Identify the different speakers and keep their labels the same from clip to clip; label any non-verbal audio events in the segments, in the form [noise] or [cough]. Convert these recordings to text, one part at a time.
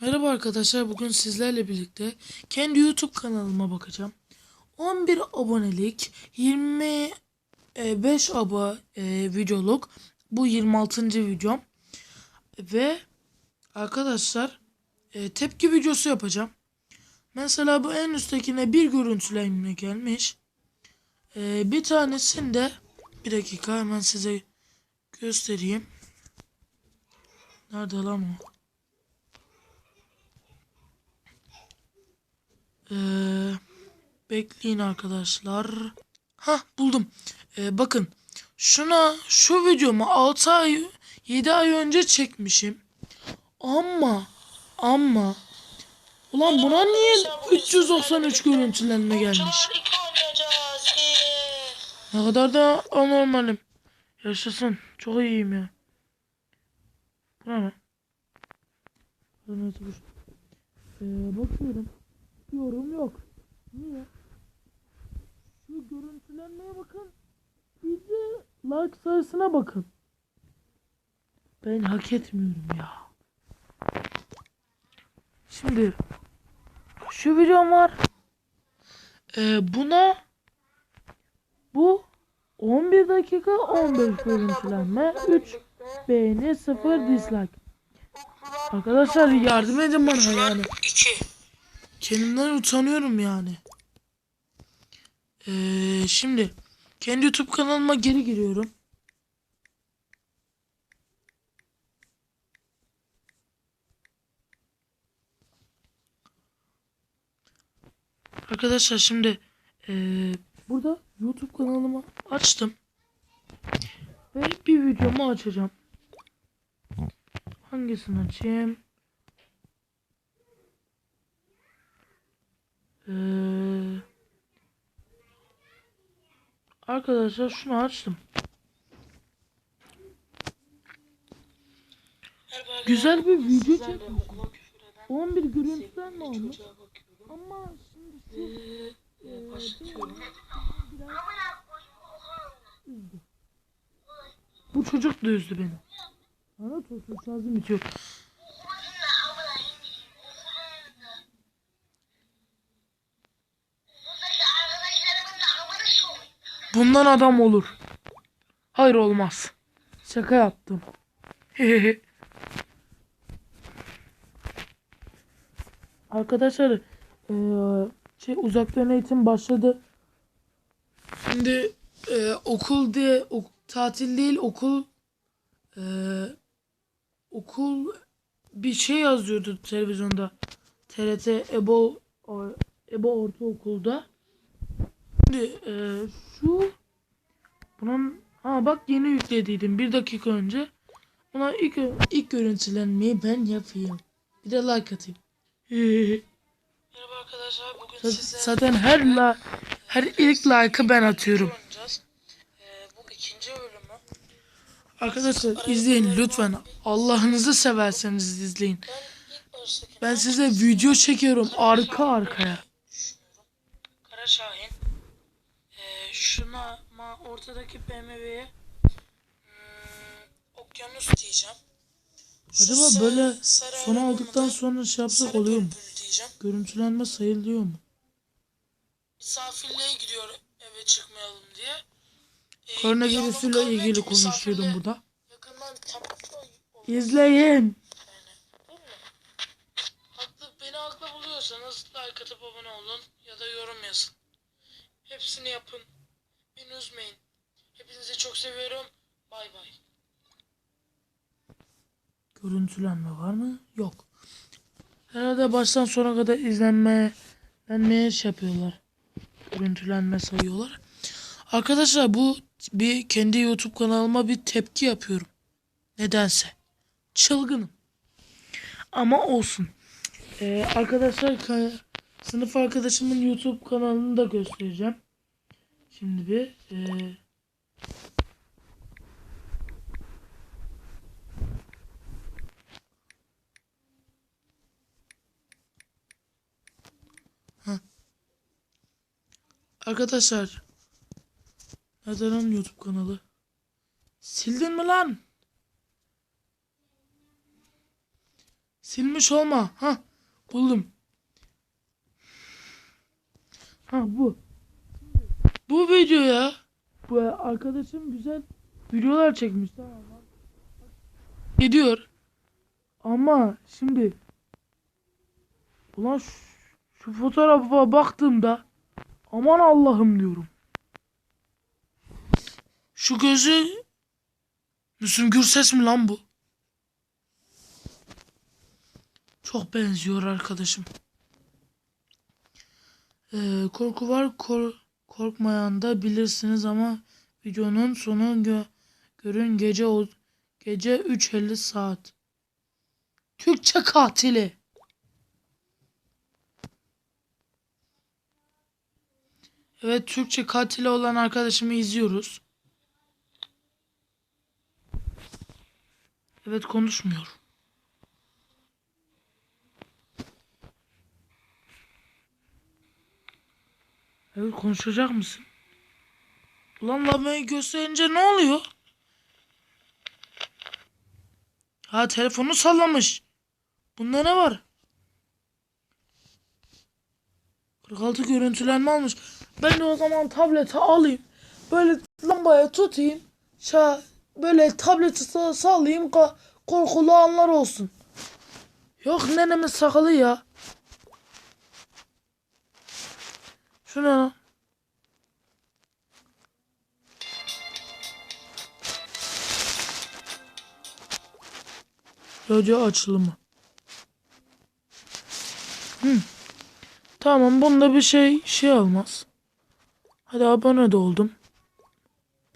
Speaker 1: Merhaba arkadaşlar. Bugün sizlerle birlikte kendi YouTube kanalıma bakacağım. 11 abonelik, 25 aba e, videoluk. Bu 26. videom. Ve arkadaşlar e, tepki videosu yapacağım. Mesela bu en üsttekine bir görüntülenme gelmiş. E, bir tanesinde bir dakika hemen size göstereyim. Nerede lan o? Ee, bekleyin arkadaşlar. Ha buldum. Ee, bakın şuna şu videomu 6 ay 7 ay önce çekmişim. Ama ama ulan buna niye 393 görüntülenme gelmiş? Ne kadar da anormalim. Yaşasın. Çok iyiyim ya. Bu ne? Ee, bakıyorum. Yorum yok. Niye? Şu görüntülenmeye bakın. Bir de like sayısına bakın. Ben hak etmiyorum ya. Şimdi şu videom var. Ee, buna bu 11 dakika 15 görüntülenme 3 beğeni 0 dislike. Arkadaşlar yardım edin bana yani.
Speaker 2: İki.
Speaker 1: Kendimden utanıyorum yani. Ee, şimdi kendi YouTube kanalıma geri giriyorum. Arkadaşlar şimdi ee, burada YouTube kanalımı açtım. Ve bir videomu açacağım. Hangisini açayım? Arkadaşlar şunu açtım. Güzel bir video çekmiş. 11 görüntüden ne olmuş? Ama şimdi şu e,
Speaker 2: Başlatıyorum.
Speaker 1: üzdü. Bu çocuk da üzdü beni. Lanet olsun şarjım bitiyor. Bundan adam olur. Hayır olmaz. Şaka yaptım. [laughs] Arkadaşlar eee, şey uzaktan eğitim başladı. Şimdi eee, okul diye ok- tatil değil okul eee, okul bir şey yazıyordu televizyonda. TRT EBO EBO Ortaokul'da. Şimdi eee, şu bunun ha bak yeni yüklediydim bir dakika önce. Buna ilk ilk görüntülenmeyi ben yapayım. Bir de like atayım. [laughs]
Speaker 2: Merhaba arkadaşlar. Bugün
Speaker 1: Z-
Speaker 2: sizlerle
Speaker 1: Zaten her la her ilk like'ı ben atıyorum.
Speaker 2: oynayacağız. Bu ikinci bölümü.
Speaker 1: Arkadaşlar izleyin lütfen. Allah'ınızı severseniz izleyin.
Speaker 2: Ben
Speaker 1: size video çekiyorum arka arkaya.
Speaker 2: Kara Şahin. Ortadaki BMW'ye hmm, okyanus diyeceğim. Şu
Speaker 1: Acaba
Speaker 2: sarı-
Speaker 1: böyle
Speaker 2: sarı
Speaker 1: son
Speaker 2: arabamı
Speaker 1: aldıktan sonra şey yapsak oluyor mu? Görüntülenme sayılıyor mu?
Speaker 2: Misafirliğe gidiyor eve çıkmayalım diye. Ee,
Speaker 1: Koronavirüsüyle ilgili konuşuyordum burada.
Speaker 2: Yakından
Speaker 1: İzleyin.
Speaker 2: Haklı, beni buluyorsanız like atıp abone olun ya da yorum yazın. Hepsini yapın. Beni üzmeyin. Hepinizi çok seviyorum. Bay bay.
Speaker 1: Görüntülenme var mı? Yok. Herhalde baştan sona kadar izlenme izlenmeye şey yapıyorlar. Görüntülenme sayıyorlar. Arkadaşlar bu bir kendi YouTube kanalıma bir tepki yapıyorum. Nedense. Çılgınım. Ama olsun. Ee, arkadaşlar ka- sınıf arkadaşımın YouTube kanalını da göstereceğim. Şimdi bir ee, Arkadaşlar. Nerede lan YouTube kanalı? Sildin mi lan? Silmiş olma. Ha buldum. Ha bu. Bu video ya. Bu arkadaşım güzel videolar çekmiş tamam? Gidiyor. Ama şimdi ulan şu, şu fotoğrafa baktığımda aman Allah'ım diyorum. Şu gözü Müslüm Gürses mi lan bu? Çok benziyor arkadaşım. Ee, korku var kor korkmayan da bilirsiniz ama videonun sonu gö- görün gece gece 3.50 saat. Türkçe katili. Evet Türkçe katili olan arkadaşımı izliyoruz. Evet konuşmuyor. Evet konuşacak mısın? Ulan lamayı gösterince ne oluyor? Ha telefonu sallamış. Bunda ne var? 46 görüntülenme almış. Ben de o zaman tableti alayım. Böyle lambaya tutayım. Ça böyle tableti sa- sallayayım. Ka- korkulu anlar olsun. Yok nenemin sakalı ya. Şu ne lan? Radyo açılımı. Hı. Tamam bunda bir şey şey olmaz. Hadi abone de oldum.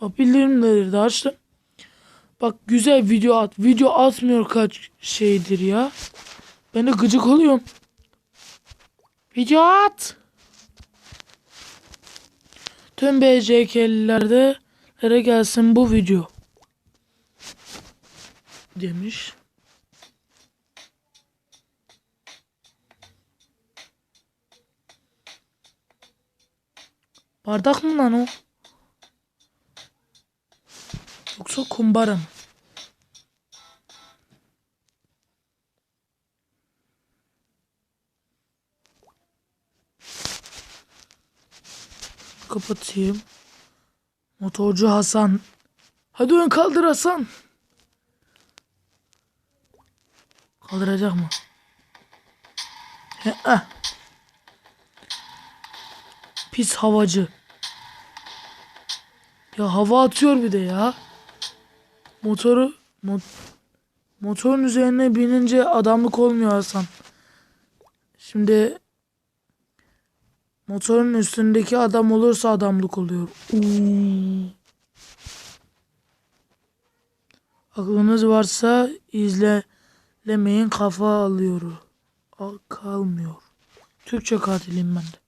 Speaker 1: Bak bildirimleri de açtım. Bak güzel video at. Video atmıyor kaç şeydir ya. Ben de gıcık oluyorum. Video at. Tüm BCK'lilerde gelsin bu video. Demiş. Bardak mı lan o? Yoksa kumbara mı? Kapatayım. Motorcu Hasan. Hadi ön kaldır Hasan. Kaldıracak mı? He. Pis havacı. Ya hava atıyor bir de ya. Motoru mo- motorun üzerine binince adamlık olmuyor Hasan. Şimdi motorun üstündeki adam olursa adamlık oluyor. Aklınız varsa izlemeyin kafa alıyor. Al, kalmıyor. Türkçe katilim ben de.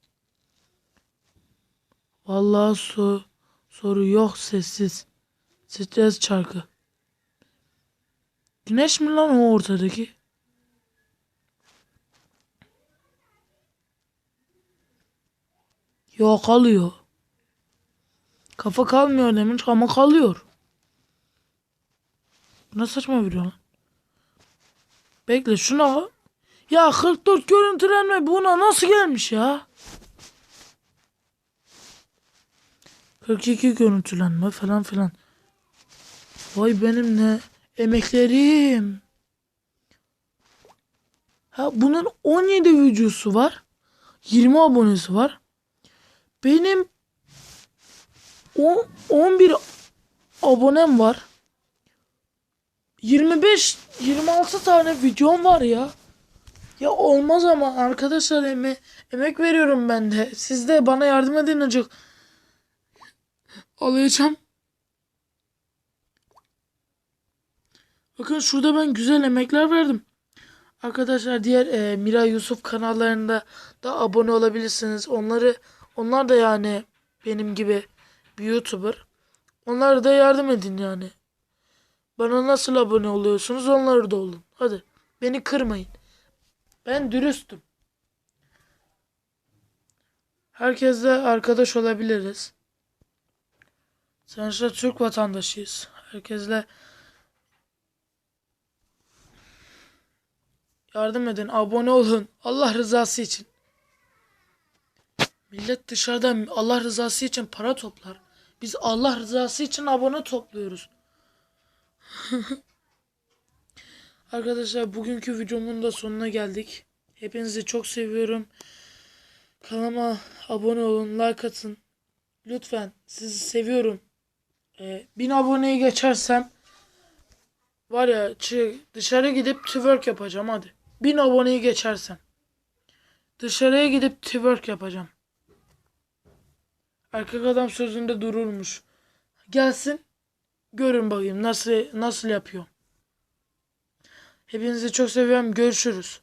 Speaker 1: Vallahi so soru yok sessiz. Stres çarkı. Güneş mi lan o ortadaki? Yok kalıyor. Kafa kalmıyor demiş ama kalıyor. Ne saçma video lan. Bekle şuna. Ya 44 görüntülenme buna nasıl gelmiş ya? 42 görüntülenme falan filan. Vay benim ne emeklerim. Ha bunun 17 videosu var. 20 abonesi var. Benim 10, 11 abonem var. 25 26 tane videom var ya. Ya olmaz ama arkadaşlar eme emek veriyorum ben de. Siz de bana yardım edin acık. Alayacağım. Bakın şurada ben güzel emekler verdim. Arkadaşlar diğer e, Mira Yusuf kanallarında da abone olabilirsiniz. Onları onlar da yani benim gibi bir YouTuber. Onlara da yardım edin yani. Bana nasıl abone oluyorsunuz onları da olun. Hadi beni kırmayın. Ben dürüstüm. Herkesle arkadaş olabiliriz. Sonuçta Türk vatandaşıyız. Herkesle Yardım edin, abone olun. Allah rızası için. Millet dışarıdan Allah rızası için para toplar. Biz Allah rızası için abone topluyoruz. [laughs] Arkadaşlar bugünkü videomun da sonuna geldik. Hepinizi çok seviyorum. Kanalıma abone olun, like atın. Lütfen sizi seviyorum. 1000 aboneyi geçersem var ya dışarı gidip twerk yapacağım hadi. 1000 aboneyi geçersem. Dışarıya gidip twerk yapacağım. Erkek adam sözünde dururmuş. Gelsin görün bakayım nasıl nasıl yapıyor. Hepinizi çok seviyorum. Görüşürüz.